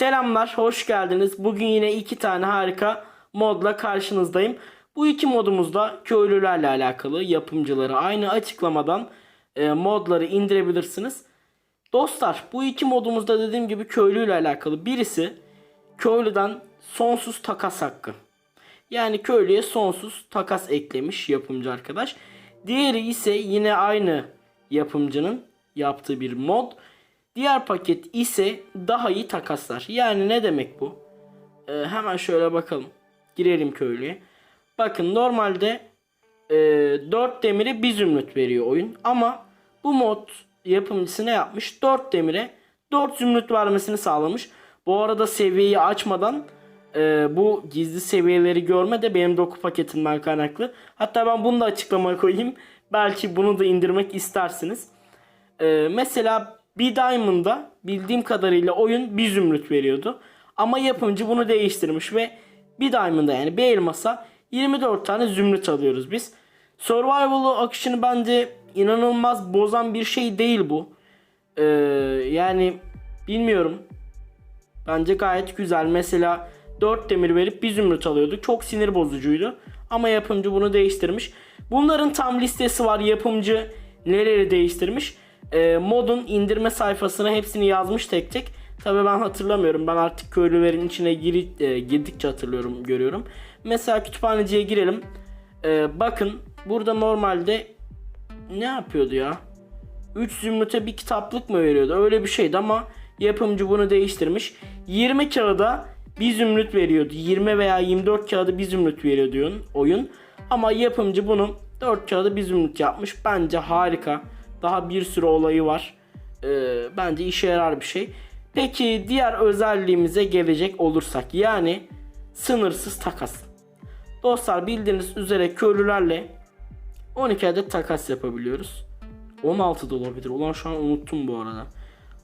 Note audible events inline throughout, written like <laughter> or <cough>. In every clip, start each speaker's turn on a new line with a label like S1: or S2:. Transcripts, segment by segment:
S1: Selamlar, hoş geldiniz. Bugün yine iki tane harika modla karşınızdayım. Bu iki modumuzda köylülerle alakalı yapımcıları aynı açıklamadan e, modları indirebilirsiniz. Dostlar bu iki modumuzda dediğim gibi köylüyle alakalı. Birisi köylüden sonsuz takas hakkı. Yani köylüye sonsuz takas eklemiş yapımcı arkadaş. Diğeri ise yine aynı yapımcının yaptığı bir mod. Diğer paket ise daha iyi takaslar. Yani ne demek bu? Ee, hemen şöyle bakalım. Girelim köylüye. Bakın normalde e, 4 demire 1 zümrüt veriyor oyun. Ama bu mod yapımcısı ne yapmış? 4 demire 4 zümrüt vermesini sağlamış. Bu arada seviyeyi açmadan e, bu gizli seviyeleri görme de benim doku paketimden kaynaklı. Hatta ben bunu da açıklamaya koyayım. Belki bunu da indirmek istersiniz. Ee, mesela bir Diamond'da bildiğim kadarıyla oyun bir zümrüt veriyordu. Ama yapımcı bunu değiştirmiş ve bir Diamond'da yani bir elmasa 24 tane zümrüt alıyoruz biz. Survival akışını bence inanılmaz bozan bir şey değil bu. Ee, yani bilmiyorum. Bence gayet güzel. Mesela 4 demir verip bir zümrüt alıyorduk. Çok sinir bozucuydu. Ama yapımcı bunu değiştirmiş. Bunların tam listesi var. Yapımcı neleri değiştirmiş. Ee, modun indirme sayfasına hepsini yazmış tek tek. Tabii ben hatırlamıyorum. Ben artık köylülerin içine gir, e, girdikçe hatırlıyorum, görüyorum. Mesela kütüphaneciye girelim. Ee, bakın burada normalde ne yapıyordu ya? 3 zümrüte bir kitaplık mı veriyordu? Öyle bir şeydi ama yapımcı bunu değiştirmiş. 20 kağıda bir zümrüt veriyordu. 20 veya 24 kağıda bir zümrüt veriyor diyor oyun. Ama yapımcı bunu 4 kağıda bir zümrüt yapmış. Bence harika. Daha bir sürü olayı var. Ee, bence işe yarar bir şey. Peki diğer özelliğimize gelecek olursak yani sınırsız takas. Dostlar bildiğiniz üzere köylülerle 12 adet takas yapabiliyoruz. 16 da olabilir. Ulan şu an unuttum bu arada.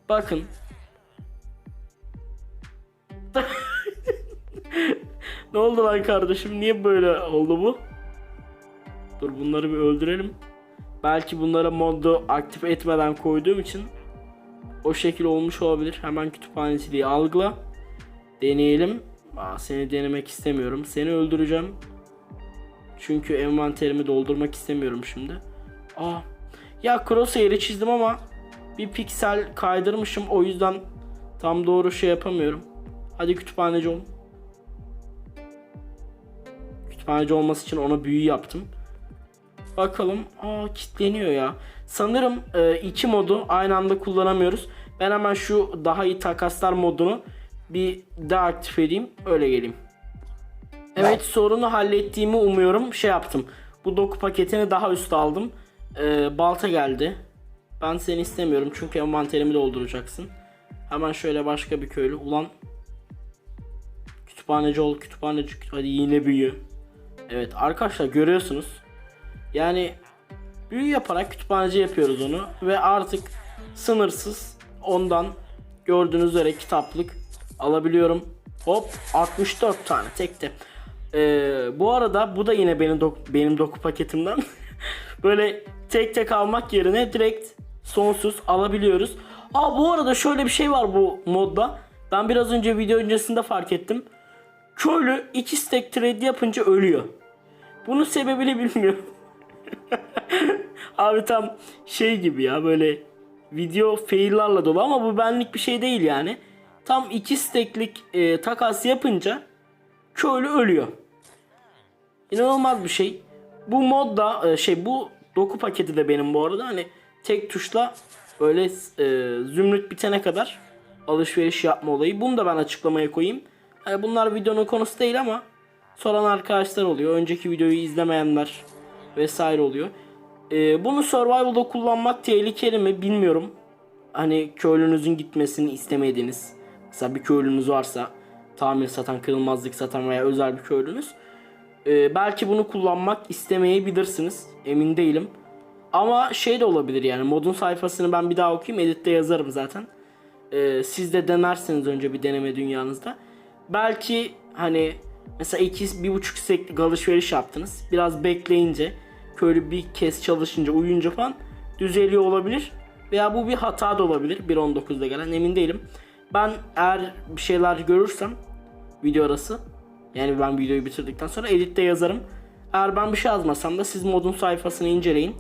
S1: Bakın. <laughs> ne oldu lan kardeşim? Niye böyle oldu bu? Dur bunları bir öldürelim. Belki bunlara modu aktif etmeden koyduğum için o şekil olmuş olabilir. Hemen kütüphaneciliği algıla. Deneyelim. Aa, seni denemek istemiyorum. Seni öldüreceğim. Çünkü envanterimi doldurmak istemiyorum şimdi. Aa. Ya crosshair'i çizdim ama bir piksel kaydırmışım. O yüzden tam doğru şey yapamıyorum. Hadi kütüphaneci ol. Kütüphaneci olması için ona büyü yaptım. Bakalım. Aa kitleniyor ya. Sanırım e, iki modu aynı anda kullanamıyoruz. Ben hemen şu daha iyi takaslar modunu bir daha aktif edeyim. Öyle geleyim. Evet sorunu hallettiğimi umuyorum. Şey yaptım. Bu doku paketini daha üst aldım. E, balta geldi. Ben seni istemiyorum çünkü envanterimi dolduracaksın. Hemen şöyle başka bir köylü. Ulan kütüphaneci ol kütüphaneci. Hadi yine büyü. Evet arkadaşlar görüyorsunuz. Yani büyü yaparak kütüphaneci yapıyoruz onu ve artık sınırsız ondan gördüğünüz üzere kitaplık alabiliyorum. Hop 64 tane tekte. Ee, bu arada bu da yine benim dok benim doku paketimden. <laughs> Böyle tek tek almak yerine direkt sonsuz alabiliyoruz. Aa bu arada şöyle bir şey var bu modda. Ben biraz önce video öncesinde fark ettim. Köylü 2 stack trade yapınca ölüyor. Bunun sebebini bilmiyorum. <laughs> Abi tam şey gibi ya böyle video fail'larla dolu ama bu benlik bir şey değil yani. Tam iki stack'lik e, takas yapınca köylü ölüyor. İnanılmaz bir şey. Bu modda e, şey bu doku paketi de benim bu arada hani tek tuşla böyle e, zümrüt bitene kadar alışveriş yapma olayı. Bunu da ben açıklamaya koyayım. Hani bunlar videonun konusu değil ama soran arkadaşlar oluyor. Önceki videoyu izlemeyenler vesaire oluyor. Ee, bunu survival'da kullanmak tehlikeli mi bilmiyorum. Hani köylünüzün gitmesini istemediğiniz. Mesela bir köylünüz varsa tamir satan, kırılmazlık satan veya özel bir köylünüz. Ee, belki bunu kullanmak istemeyebilirsiniz. Emin değilim. Ama şey de olabilir yani modun sayfasını ben bir daha okuyayım. Editte yazarım zaten. Ee, siz de denersiniz önce bir deneme dünyanızda. Belki hani mesela iki, bir buçuk seklik alışveriş yaptınız. Biraz bekleyince köylü bir kez çalışınca uyuyunca falan düzeliyor olabilir. Veya bu bir hata da olabilir 1.19'da gelen emin değilim. Ben eğer bir şeyler görürsem video arası yani ben videoyu bitirdikten sonra editte yazarım. Eğer ben bir şey yazmasam da siz modun sayfasını inceleyin.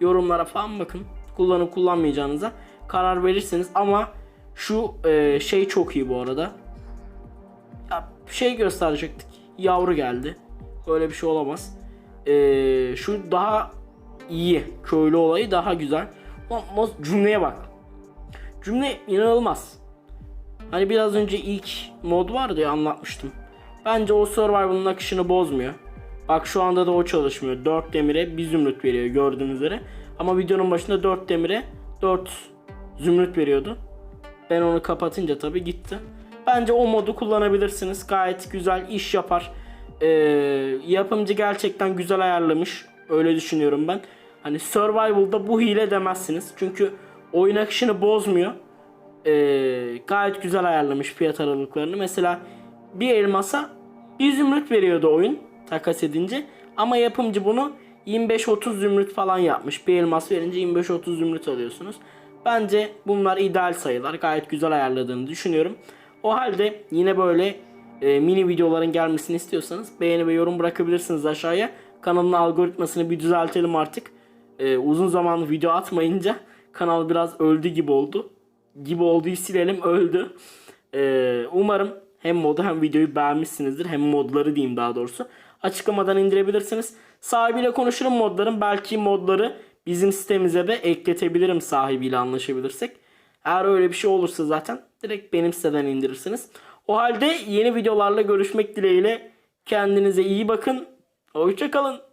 S1: Yorumlara falan bakın. Kullanıp kullanmayacağınıza karar verirsiniz ama şu e, şey çok iyi bu arada. Ya şey gösterecektik. Yavru geldi. Böyle bir şey olamaz. E, şu daha iyi. Köylü olayı daha güzel. Mo- cümleye bak. Cümle inanılmaz. Hani biraz önce ilk mod vardı ya anlatmıştım. Bence o survival'ın akışını bozmuyor. Bak şu anda da o çalışmıyor. 4 demire 1 zümrüt veriyor gördüğünüz üzere. Ama videonun başında 4 demire 4 zümrüt veriyordu. Ben onu kapatınca tabi gitti. Bence o modu kullanabilirsiniz. Gayet güzel iş yapar. Ee, yapımcı gerçekten güzel ayarlamış. Öyle düşünüyorum ben. Hani Survival'da bu hile demezsiniz. Çünkü oyun akışını bozmuyor. Ee, gayet güzel ayarlamış fiyat aralıklarını. Mesela bir elmasa bir zümrüt veriyordu oyun takas edince. Ama yapımcı bunu 25-30 zümrüt falan yapmış. Bir elmas verince 25-30 zümrüt alıyorsunuz. Bence bunlar ideal sayılar. Gayet güzel ayarladığını düşünüyorum. O halde yine böyle e, mini videoların gelmesini istiyorsanız beğeni ve yorum bırakabilirsiniz aşağıya. Kanalın algoritmasını bir düzeltelim artık. E, uzun zaman video atmayınca kanal biraz öldü gibi oldu. Gibi olduğu silelim öldü. E, umarım hem modu hem videoyu beğenmişsinizdir. Hem modları diyeyim daha doğrusu. Açıklamadan indirebilirsiniz. Sahibiyle konuşurum modların. Belki modları bizim sitemize de ekletebilirim sahibiyle anlaşabilirsek. Eğer öyle bir şey olursa zaten direkt benim siteden indirirsiniz. O halde yeni videolarla görüşmek dileğiyle kendinize iyi bakın. Hoşçakalın.